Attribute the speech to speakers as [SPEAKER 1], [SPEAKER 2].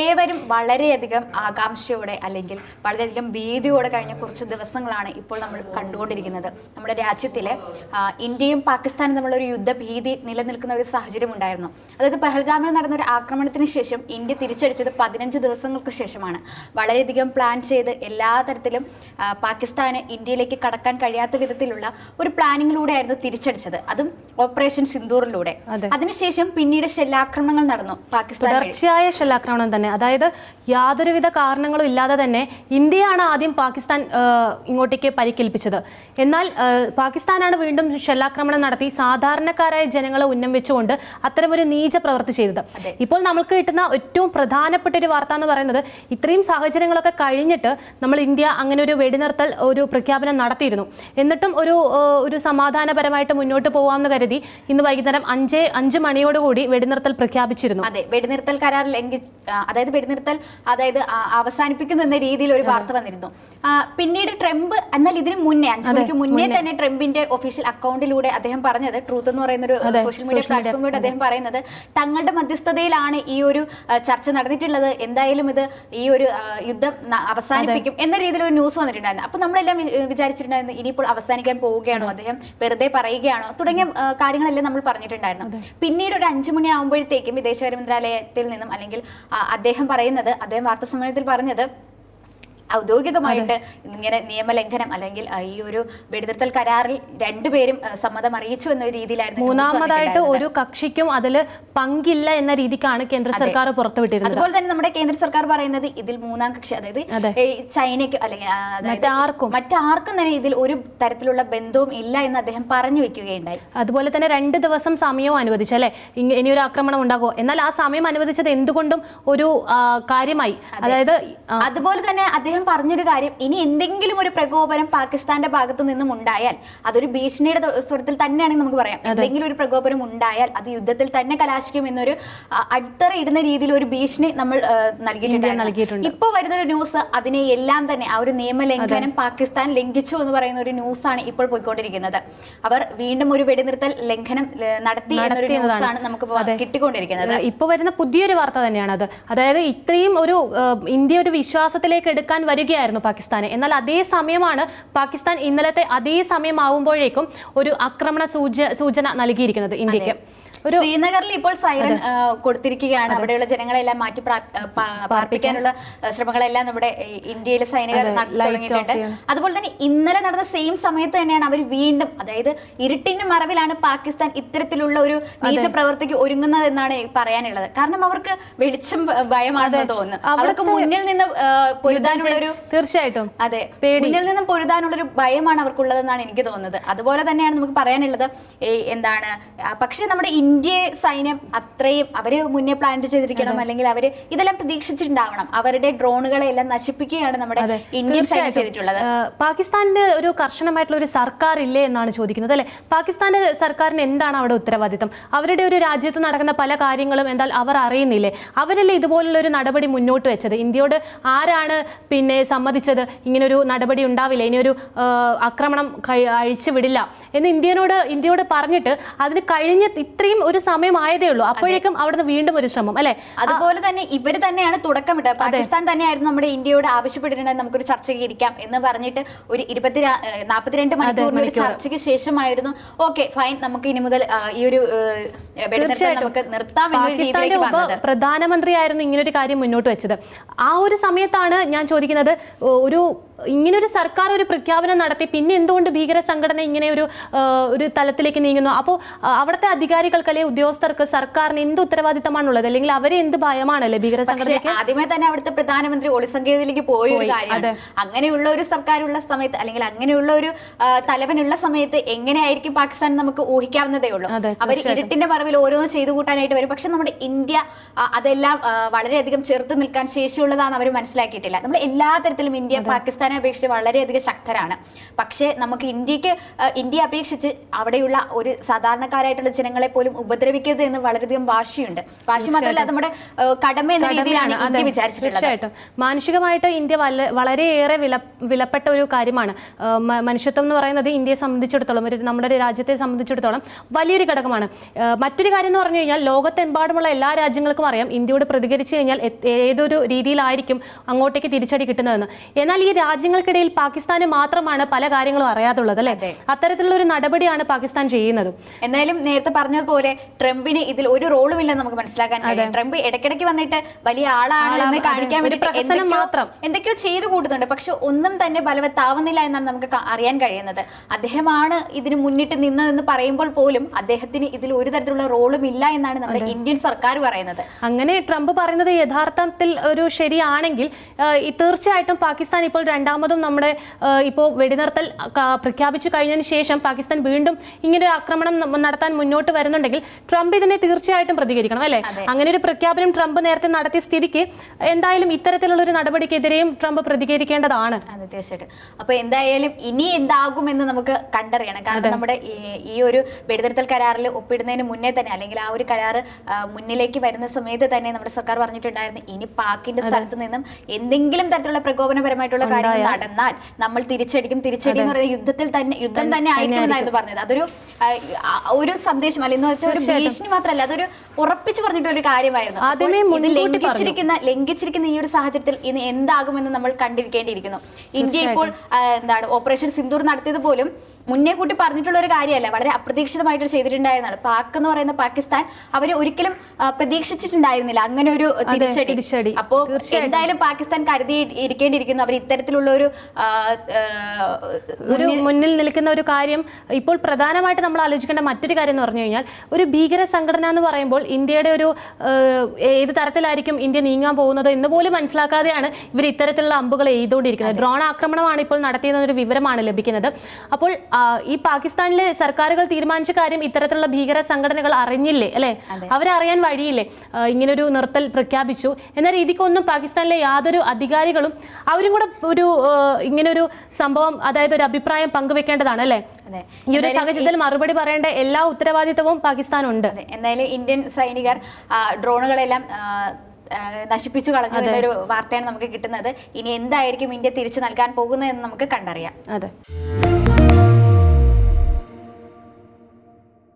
[SPEAKER 1] ഏവരും വളരെയധികം ആകാംക്ഷയോടെ അല്ലെങ്കിൽ വളരെയധികം ഭീതിയോടെ കഴിഞ്ഞ കുറച്ച് ദിവസങ്ങളാണ് ഇപ്പോൾ നമ്മൾ കണ്ടുകൊണ്ടിരിക്കുന്നത്. നമ്മുടെ രാജ്യത്തിലെ ഇന്ത്യയും പാകിസ്ഥാനും തമ്മിലുള്ള ഒരു യുദ്ധഭീതി നിലനിൽക്കുന്ന ഒരു സാഹചര്യം ഉണ്ടായിരുന്നു. അതായത് പഹൽഗാമിൽ നടന്ന ഒരു ആക്രമണത്തിന് ശേഷം ഇന്ത്യ തിരിച്ചടിച്ചത് പതിനഞ്ച് ദിവസങ്ങൾക്ക് ശേഷമാണ്. വളരെയധികം പ്ലാൻ ചെയ്ത് എല്ലാ തരത്തിലും പാകിസ്ഥാന് ഇന്ത്യയിലേക്ക് കടക്കാൻ കഴിയാത്ത വിധത്തിലുള്ള ഒരു പ്ലാനിങ്ങിലൂടെ ആയിരുന്നു തിരിച്ചടിച്ചത്. അതും ഓപ്പറേഷൻ സിന്ദൂറിലൂടെ.
[SPEAKER 2] അതെ.
[SPEAKER 1] അതിനുശേഷം പിന്നീട് ഷെല്ലാക്രമണങ്ങൾ നടന്നു പാകിസ്ഥാൻ.
[SPEAKER 2] ഷെല്ലാക്രമണം തന്നെ. അതായത് യാതൊരുവിധ കാരണങ്ങളും ഇല്ലാതെ തന്നെ ഇന്ത്യയാണ് ആദ്യം പാകിസ്ഥാൻ ഇങ്ങോട്ടേക്ക് പരിക്കേൽപ്പിച്ചത്. എന്നാൽ പാകിസ്ഥാനാണ് വീണ്ടും ഷെല്ലാക്രമണം നടത്തി സാധാരണക്കാരായ ജനങ്ങളെ ഉന്നം വെച്ചുകൊണ്ട് അത്തരമൊരു നീച പ്രവൃത്തി ചെയ്തത്. ഇപ്പോൾ നമ്മൾക്ക് കിട്ടുന്ന ഏറ്റവും പ്രധാനപ്പെട്ട ഒരു വാർത്ത എന്ന് പറയുന്നത് ഇത്രയും സാഹചര്യങ്ങളൊക്കെ കഴിഞ്ഞിട്ട് നമ്മൾ ഇന്ത്യ അങ്ങനെ ഒരു വെടിനിർത്തൽ ഒരു പ്രഖ്യാപനം നടത്തിയിരുന്നു. എന്നിട്ടും ഒരു ഒരു സമാധാനപരമായിട്ട് മുന്നോട്ട് പോകാമെന്ന് കരുതി ഇന്ന് വൈകുന്നേരം അഞ്ച് അഞ്ച് മണിയോടുകൂടി വെടിനിർത്തൽ പ്രഖ്യാപിച്ചിരുന്നു.
[SPEAKER 1] അതെ. വെടിനിർത്തൽ കരാർ ലംഘി അതായത് വെടിനിർത്തൽ അതായത് അവസാനിപ്പിക്കുന്നു എന്ന രീതിയിൽ ഒരു വാർത്ത വന്നിരുന്നു. പിന്നീട് ട്രംപ് എന്നാൽ ഇതിന് മുന്നേ അഞ്ചു മണിക്ക് മുന്നേ തന്നെ ട്രംപിന്റെ ഒഫീഷ്യൽ അക്കൗണ്ടിലൂടെ അദ്ദേഹം പറഞ്ഞത് ട്രൂത്ത് എന്ന് പറയുന്ന ഒരു സോഷ്യൽ മീഡിയ പ്ലാറ്റ്ഫോമിലൂടെ അദ്ദേഹം പറയുന്നത് തങ്ങളുടെ മധ്യസ്ഥതയിലാണ് ഈ ഒരു ചർച്ച നടന്നിട്ടുള്ളത്. എന്തായാലും ഇത് ഈ ഒരു യുദ്ധം അവസാനിപ്പിക്കും എന്ന രീതിയിൽ ഒരു ന്യൂസ് വന്നിട്ടുണ്ടായിരുന്നു. അപ്പൊ നമ്മളെല്ലാം വിചാരിച്ചിട്ടുണ്ടായിരുന്നു ഇനിയിപ്പോൾ അവസാനിക്കാൻ പോവുകയാണോ? അദ്ദേഹം വെറുതെ പറയുകയാണോ? തുടങ്ങിയ കാര്യങ്ങളെല്ലാം നമ്മൾ പറഞ്ഞിട്ടുണ്ടായിരുന്നു. പിന്നീട് ഒരു അഞ്ചു മണി ആകുമ്പോഴത്തേക്കും വിദേശകാര്യ മന്ത്രാലയത്തിൽ നിന്നും അല്ലെങ്കിൽ അദ്ദേഹം പറയുന്നത് അദ്ദേഹം വാർത്താ സമ്മേളനത്തിൽ പറഞ്ഞത് ഔദ്യോഗികമായിട്ട് ഇങ്ങനെ നിയമലംഘനം അല്ലെങ്കിൽ ഈ ഒരു വെടിനിർത്തൽ കരാറിൽ രണ്ടുപേരും സമ്മതം അറിയിച്ചു എന്ന രീതിയിലായിരുന്നു
[SPEAKER 2] മൂന്നാമതായിട്ട് ഒരു കക്ഷിക്കും അതിൽ പങ്കില്ല എന്ന രീതിക്കാണ് കേന്ദ്ര സർക്കാർ പുറത്തുവിട്ടിരുന്നത്.
[SPEAKER 1] അതുപോലെ തന്നെ നമ്മുടെ കേന്ദ്ര സർക്കാർ പറയുന്നത് ഇതിൽ മൂന്നാം കക്ഷി അതായത്
[SPEAKER 2] അതെ.
[SPEAKER 1] ചൈനയ്ക്ക് അല്ലെങ്കിൽ
[SPEAKER 2] മറ്റാർക്കും.
[SPEAKER 1] മറ്റാർക്കും തന്നെ ഇതിൽ ഒരു തരത്തിലുള്ള ബന്ധവും ഇല്ല എന്ന് അദ്ദേഹം പറഞ്ഞു വെക്കുകയുണ്ടായി.
[SPEAKER 2] അതുപോലെ തന്നെ രണ്ട് ദിവസം സമയവും അനുവദിച്ചു അല്ലെ? ഇനി ഒരു ആക്രമണം ഉണ്ടാകുമോ? എന്നാൽ ആ സമയം അനുവദിച്ചത് എന്തുകൊണ്ടും ഒരു കാര്യമായി. അതായത്
[SPEAKER 1] അതുപോലെ തന്നെ അദ്ദേഹം പറഞ്ഞൊരു കാര്യം ഇനി എന്തെങ്കിലും ഒരു പ്രകോപനം പാകിസ്ഥാന്റെ ഭാഗത്തു നിന്നും ഉണ്ടായാൽ അതൊരു ഭീഷണിയുടെ സ്വരത്തിൽ തന്നെയാണെങ്കിൽ നമുക്ക് പറയാം. എന്തെങ്കിലും ഒരു പ്രകോപനം ഉണ്ടായാൽ അത് യുദ്ധത്തിൽ തന്നെ കലാശിക്കും എന്നൊരു അടിത്തറ ഇടുന്ന രീതിയിൽ ഒരു ഭീഷണി നമ്മൾ
[SPEAKER 2] നൽകിയിട്ടുണ്ട്.
[SPEAKER 1] നൽകിയിട്ടുണ്ട്. ഇപ്പൊ വരുന്ന ഒരു ന്യൂസ് അതിനെ എല്ലാം തന്നെ ആ ഒരു നിയമലംഘനം പാകിസ്ഥാൻ ലംഘിച്ചു എന്ന് പറയുന്ന ഒരു ന്യൂസ് ആണ് ഇപ്പോൾ പോയിക്കൊണ്ടിരിക്കുന്നത്. അവർ വീണ്ടും ഒരു വെടിനിർത്തൽ ലംഘനം നടത്തി എന്നൊരു ന്യൂസ് ആണ് നമുക്ക് കിട്ടിക്കൊണ്ടിരിക്കുന്നത്.
[SPEAKER 2] ഇപ്പൊ വരുന്ന പുതിയൊരു വാർത്ത തന്നെയാണ് അത്. അതായത് ഇത്രയും ഒരു ഇന്ത്യ ഒരു വിശ്വാസത്തിലേക്ക് എടുക്കാൻ വരികയായിരുന്നു പാകിസ്ഥാനെ. എന്നാൽ അതേ സമയമാണ് പാകിസ്ഥാൻ ഇന്നലത്തെ അതേ സമയമാവുമ്പോഴേക്കും ഒരു ആക്രമണ സൂചന നൽകിയിരിക്കുന്നത് ഇന്ത്യയ്ക്ക്.
[SPEAKER 1] ശ്രീനഗറിൽ ഇപ്പോൾ സൈറൺ കൊടുത്തിരിക്കുകയാണ്. അവിടെയുള്ള ജനങ്ങളെല്ലാം മാറ്റി പാർപ്പിക്കാനുള്ള ശ്രമങ്ങളെല്ലാം നമ്മുടെ ഇന്ത്യയിലെ സൈനികർ നടത്തി തുടങ്ങിയിട്ടുണ്ട്. അതുപോലെ തന്നെ ഇന്നലെ നടന്ന സെയിം സമയത്ത് തന്നെയാണ് അവർ വീണ്ടും അതായത് ഇരുട്ടിന്റെ മറവിലാണ് പാകിസ്ഥാൻ ഇത്തരത്തിലുള്ള ഒരു നീച്ച പ്രവർത്തിക്ക് ഒരുങ്ങുന്നത് എന്നാണ് പറയാനുള്ളത്. കാരണം അവർക്ക് വെളിച്ചം ഭയമാണെന്ന് തോന്നുന്നു. അവർക്ക് മുന്നിൽ നിന്ന് പൊരുതാനുള്ള ഒരു
[SPEAKER 2] തീർച്ചയായിട്ടും
[SPEAKER 1] അതെ. മുന്നിൽ നിന്നും പൊരുതാനുള്ള ഒരു ഭയമാണ് അവർക്കുള്ളതെന്നാണ് എനിക്ക് തോന്നുന്നത്. അതുപോലെ തന്നെയാണ് നമുക്ക് പറയാനുള്ളത് എന്താണ് പക്ഷെ പക്ഷേ നമ്മുടെ ഇന്ത്യ സൈന്യം അത്രയും അവർ മുന്നേ പ്ലാൻ ചെയ്തിരിക്കണം അല്ലെങ്കിൽ അവർ ഇതെല്ലാം പ്രതീക്ഷിച്ചിട്ടുണ്ടാവണം. അവരുടെ ഡ്രോണുകളെ എല്ലാം നശിപ്പിക്കുകയാണ് നമ്മുടെ ഇന്ത്യൻ സൈന്യം ചെയ്തിട്ടുള്ളത്.
[SPEAKER 2] പാകിസ്ഥാന്റെ ഒരു കർശനമായിട്ടുള്ള ഒരു സർക്കാർ ഇല്ലേ എന്നാണ് ചോദിക്കുന്നത് അല്ലെ? പാകിസ്ഥാന്റെ സർക്കാരിന് എന്താണ് അവിടെ ഉത്തരവാദിത്തം അവരുടെ ഒരു രാജ്യത്ത് നടക്കുന്ന പല കാര്യങ്ങളും എന്താ അവർ അറിയുന്നില്ലേ? അവരല്ലേ ഇതുപോലുള്ള ഒരു നടപടി മുന്നോട്ട് വെച്ചത്? ഇന്ത്യയോട് ആരാണ് പിന്നെ സമ്മതിച്ചത്? ഇങ്ങനൊരു നടപടി ഉണ്ടാവില്ല. ഇനിയൊരു ആക്രമണം അഴിച്ചു വിടില്ല. എന്ന് ഇന്ത്യനോട് ഇന്ത്യയോട് പറഞ്ഞിട്ട് അതിന് കഴിഞ്ഞ ഇത്രയും ഒരു സമയമായതേ ഉള്ളൂ. അപ്പോഴേക്കും അവിടുന്ന് വീണ്ടും ഒരു ശ്രമം അല്ലെ?
[SPEAKER 1] അതുപോലെ തന്നെ ഇവർ തന്നെയാണ് തുടക്കമിട്ടത്. പാകിസ്ഥാൻ തന്നെയായിരുന്നു നമ്മുടെ ഇന്ത്യയോട് ആവശ്യപ്പെട്ടിട്ടുണ്ടെങ്കിൽ നമുക്കൊരു ചർച്ചയ്ക്ക് ഇരിക്കാം എന്ന് പറഞ്ഞിട്ട് ഒരു ഇരുപത്തി നാൽപ്പത്തിരണ്ട് മണിക്കൂർ ഒരു ചർച്ചയ്ക്ക് ശേഷമായിരുന്നു. Okay fine. നമുക്ക് ഇനി മുതൽ ഈ ഒരു നമുക്ക് നിർത്താം
[SPEAKER 2] പാകിസ്ഥാന്റെ പ്രധാനമന്ത്രിയായിരുന്നു ഇങ്ങനൊരു കാര്യം മുന്നോട്ട് വെച്ചത്. ആ ഒരു സമയത്താണ് ഞാൻ ചോദിക്കുന്നത് ഒരു ഇങ്ങനൊരു സർക്കാർ ഒരു പ്രഖ്യാപനം നടത്തി പിന്നെ എന്തുകൊണ്ട് ഭീകര സംഘടന ഇങ്ങനെ ഒരു ഒരു തലത്തിലേക്ക് നീങ്ങുന്നു? അപ്പോൾ അവിടുത്തെ അധികാരികൾക്ക് അല്ലെങ്കിൽ ഉദ്യോഗസ്ഥർക്ക് സർക്കാരിന് എന്ത് ഉത്തരവാദിത്തമാണുള്ളത്? അല്ലെങ്കിൽ അവരെ എന്ത് ഭയമാണല്ലേ ഭീകര സംഘടന
[SPEAKER 1] ആദ്യമേ തന്നെ അവിടുത്തെ പ്രധാനമന്ത്രി ഒളിസങ്കേതത്തിലേക്ക് പോയ ഒരു കാര്യമാണ് അങ്ങനെയുള്ള ഒരു സർക്കാരുള്ള സമയത്ത് അല്ലെങ്കിൽ അങ്ങനെയുള്ള ഒരു തലവനുള്ള സമയത്ത് എങ്ങനെയായിരിക്കും പാകിസ്ഥാൻ നമുക്ക് ഊഹിക്കാവുന്നതേ ഉള്ളൂ. അവർ ഇരുട്ടിന്റെ മറവിൽ ഓരോന്ന് ചെയ്തു കൂട്ടാനായിട്ട് വരും. പക്ഷെ നമ്മുടെ ഇന്ത്യ അതെല്ലാം വളരെയധികം ചെറുത്ത് നിൽക്കാൻ ശേഷിയുള്ളതാണ് അവർ മനസ്സിലാക്കിയിട്ടില്ല. നമ്മൾ എല്ലാ തരത്തിലും ഇന്ത്യ പാകിസ്ഥാനെ അപേക്ഷിച്ച് വളരെയധികം ശക്തരാണ്. പക്ഷേ നമുക്ക് ഇന്ത്യയ്ക്ക് ഇന്ത്യ ഇന്ത്യയെ അപേക്ഷിച്ച് അവിടെയുള്ള ഒരു സാധാരണക്കാരായിട്ടുള്ള ജനങ്ങളെ പോലും ഉപദ്രവിക്കരുത് എന്ന് വളരെയധികം വാശിയുണ്ട്. വാശി മാത്രമല്ല നമ്മുടെ കടമ എന്ന രീതിയിലാണ് ഇന്ത്യ വിചാരിച്ചിട്ടുള്ളത്.
[SPEAKER 2] തീർച്ചയായിട്ടും. മാനുഷികമായിട്ട് ഇന്ത്യ വളരെയേറെ വില വിലപ്പെട്ട ഒരു കാര്യമാണ്. മനുഷ്യത്വം എന്ന് പറയുന്നത് ഇന്ത്യയെ സംബന്ധിച്ചിടത്തോളം ഒരു നമ്മുടെ രാജ്യത്തെ സംബന്ധിച്ചിടത്തോളം വലിയൊരു ഘടകമാണ്. മറ്റൊരു കാര്യം എന്ന് പറഞ്ഞു കഴിഞ്ഞാൽ ലോകത്തെമ്പാടുമുള്ള എല്ലാ രാജ്യങ്ങൾക്കും അറിയാം ഇന്ത്യയോട് പ്രതികരിച്ചു കഴിഞ്ഞാൽ ഏതൊരു രീതിയിലായിരിക്കും അങ്ങോട്ടേക്ക് തിരിച്ചടി കിട്ടുന്നതെന്ന്. എന്നാൽ ഈ രാജ്യങ്ങൾക്കിടയിൽ പാകിസ്ഥാന് മാത്രമാണ് പല കാര്യങ്ങളും അറിയാതുള്ളത് അല്ലെ? അത്തരത്തിലുള്ള ഒരു നടപടിയാണ് പാകിസ്ഥാൻ ചെയ്യുന്നത്.
[SPEAKER 1] എന്നാലും നേരത്തെ പറഞ്ഞതുപോലെ ട്രംപിന് ഇതിൽ ഒരു റോളും ഇല്ലെന്ന് നമുക്ക് മനസ്സിലാക്കാൻ കഴിയും. ട്രംപ് ഇടയ്ക്കിടയ്ക്ക് വന്നിട്ട് വലിയ ആളാണ് എന്ന് കാണിക്കാൻ വേണ്ടി
[SPEAKER 2] മാത്രം.
[SPEAKER 1] എന്തൊക്കെയോ ചെയ്തു കൂട്ടുന്നുണ്ട്. പക്ഷെ ഒന്നും തന്നെ ബലവത്താവുന്നില്ല എന്നാണ് നമുക്ക് അറിയാൻ കഴിയുന്നത്. അദ്ദേഹമാണ് ഇതിന് മുന്നിട്ട് നിന്നതെന്ന് പറയുമ്പോൾ പോലും അദ്ദേഹത്തിന് ഇതിൽ ഒരു തരത്തിലുള്ള റോളും ഇല്ല എന്നാണ് നമ്മുടെ ഇന്ത്യൻ സർക്കാർ പറയുന്നത്.
[SPEAKER 2] അങ്ങനെ ട്രംപ് പറയുന്നത് യഥാർത്ഥത്തിൽ ഒരു ശരിയാണെങ്കിൽ തീർച്ചയായിട്ടും പാകിസ്ഥാൻ ഇപ്പോൾ രണ്ടാമതും നമ്മുടെ ഇപ്പോൾ വെടിനിർത്തൽ പ്രഖ്യാപിച്ചു കഴിഞ്ഞതിന് ശേഷം പാകിസ്ഥാൻ വീണ്ടും ഇങ്ങനെ ഒരു ആക്രമണം നടത്താൻ മുന്നോട്ട് വരുന്നുണ്ടെങ്കിൽ ട്രംപ് ഇതിനെ തീർച്ചയായിട്ടും പ്രതികരിക്കണം അല്ലേ? അങ്ങനെ ഒരു പ്രഖ്യാപനം ട്രംപ് നേരത്തെ നടത്തിയ സ്ഥിതിക്ക് എന്തായാലും ഇത്തരത്തിലുള്ള ഒരു നടപടിക്കെതിരെയും ട്രംപ് പ്രതികരിക്കേണ്ടതാണ്.
[SPEAKER 1] അതെ തീർച്ചയായിട്ടും. അപ്പൊ എന്തായാലും ഇനി എന്താകും എന്ന് നമുക്ക് കണ്ടറിയണം. കാരണം നമ്മുടെ ഈ- ഈ ഒരു വെടിനിർത്തൽ കരാറിൽ ഒപ്പിടുന്നതിന് മുന്നേ തന്നെ അല്ലെങ്കിൽ ആ ഒരു കരാർ മുന്നിലേക്ക് വരുന്ന സമയത്ത് തന്നെ നമ്മുടെ സർക്കാർ പറഞ്ഞിട്ടുണ്ടായിരുന്നു ഇനി പാക്കിന്റെ സ്ഥലത്ത് നിന്നും എന്തെങ്കിലും തരത്തിലുള്ള പ്രകോപനപരമായിട്ടുള്ള കാര്യങ്ങൾ നടന്നാൽ നമ്മൾ തിരിച്ചടിക്കും. തിരിച്ചടി എന്ന് പറയുന്ന യുദ്ധത്തിൽ തന്നെ യുദ്ധം തന്നെ ആയിരിക്കും എന്നായിരുന്നു പറഞ്ഞത്. അതൊരു ഒരു സന്ദേശം അല്ലെന്ന് വെച്ചാൽ ഒരു ഭീഷണി മാത്രമല്ല അതൊരു ഉറപ്പിച്ചു പറഞ്ഞിട്ടുള്ള ഒരു കാര്യമായിരുന്നു. അപ്പോൾ
[SPEAKER 2] ആദ്യമേ
[SPEAKER 1] ഇത് ലംഘിച്ചിരിക്കുന്ന ലംഘിച്ചിരിക്കുന്ന ഈ ഒരു സാഹചര്യത്തിൽ ഇനി എന്താകുമെന്ന് നമ്മൾ കണ്ടിരിക്കേണ്ടിയിരിക്കുന്നു. ഇന്ത്യ ഇപ്പോൾ എന്താണ് ഓപ്പറേഷൻ സിന്ദൂർ നടത്തിയത് പോലും മുന്നേ കൂട്ടി പറഞ്ഞിട്ടുള്ള ഒരു കാര്യമല്ല. വളരെ അപ്രതീക്ഷിതമായിട്ട് ചെയ്തിട്ടുണ്ടായിരുന്നതാണ്. പാക് എന്ന് പറയുന്ന പാകിസ്ഥാൻ അവർ ഒരിക്കലും പ്രതീക്ഷിച്ചിട്ടുണ്ടായിരുന്നില്ല. അങ്ങനെ ഒരു തിരിച്ചടി.
[SPEAKER 2] തിരിച്ചടി.
[SPEAKER 1] അപ്പോ എന്തായാലും പാകിസ്ഥാൻ കരുതി ഇരിക്കേണ്ടിയിരിക്കുന്നു. അവർ ഇത്തരത്തിലുള്ള ഒരു ആ, ആ,
[SPEAKER 2] ഒരു മുന്നിൽ നിൽക്കുന്ന ഒരു കാര്യം ഇപ്പോൾ പ്രധാനമായിട്ട് നമ്മൾ ആലോചിക്കേണ്ട മറ്റൊരു കാര്യം എന്ന് പറഞ്ഞു കഴിഞ്ഞാൽ ഒരു ഭീകര സംഘടന എന്ന് പറയുമ്പോൾ ഇന്ത്യയുടെ ഒരു ഏത് തരത്തിലായിരിക്കും ഇന്ത്യ നീങ്ങാൻ പോകുന്നത് എന്ന് പോലും മനസ്സിലാക്കാതെയാണ് ഇവർ ഇത്തരത്തിലുള്ള അമ്പുകൾ എഴുതുകൊണ്ടിരിക്കുന്നത് ഡ്രോൺ ആക്രമണമാണ് ഇപ്പോൾ നടത്തിയതെന്നൊരു വിവരമാണ് ലഭിക്കുന്നത്. അപ്പോൾ ഈ പാകിസ്ഥാനിലെ സർക്കാരുകൾ തീരുമാനിച്ച കാര്യം ഇത്തരത്തിലുള്ള ഭീകര സംഘടനകൾ അറിഞ്ഞില്ലേ അല്ലെ? അവരറിയാൻ വഴിയില്ലേ? ഇങ്ങനൊരു നിർത്തൽ പ്രഖ്യാപിച്ചു. എന്ന രീതിക്കൊന്നും പാകിസ്ഥാനിലെ യാതൊരു അധികാരികളും അവരും കൂടെ ഒരു ഇങ്ങനൊരു സംഭവം അതായത് ഒരു അഭിപ്രായം പങ്കുവെക്കേണ്ടതാണ് അല്ലേ? ഈ ഒരു സാഹചര്യത്തിൽ മറുപടി പറയേണ്ട എല്ലാ ഉത്തരവാദിത്തവും പാകിസ്ഥാനുണ്ട്.
[SPEAKER 1] അതെ. എന്തായാലും ഇന്ത്യൻ സൈനികർ ഡ്രോണുകളെല്ലാം നശിപ്പിച്ചു കളഞ്ഞു എന്നൊരു വാർത്തയാണ് നമുക്ക് കിട്ടുന്നത്. ഇനി എന്തായിരിക്കും ഇന്ത്യ തിരിച്ചു നൽകാൻ പോകുന്നത് എന്ന് നമുക്ക് കണ്ടറിയാം.
[SPEAKER 2] അതെ.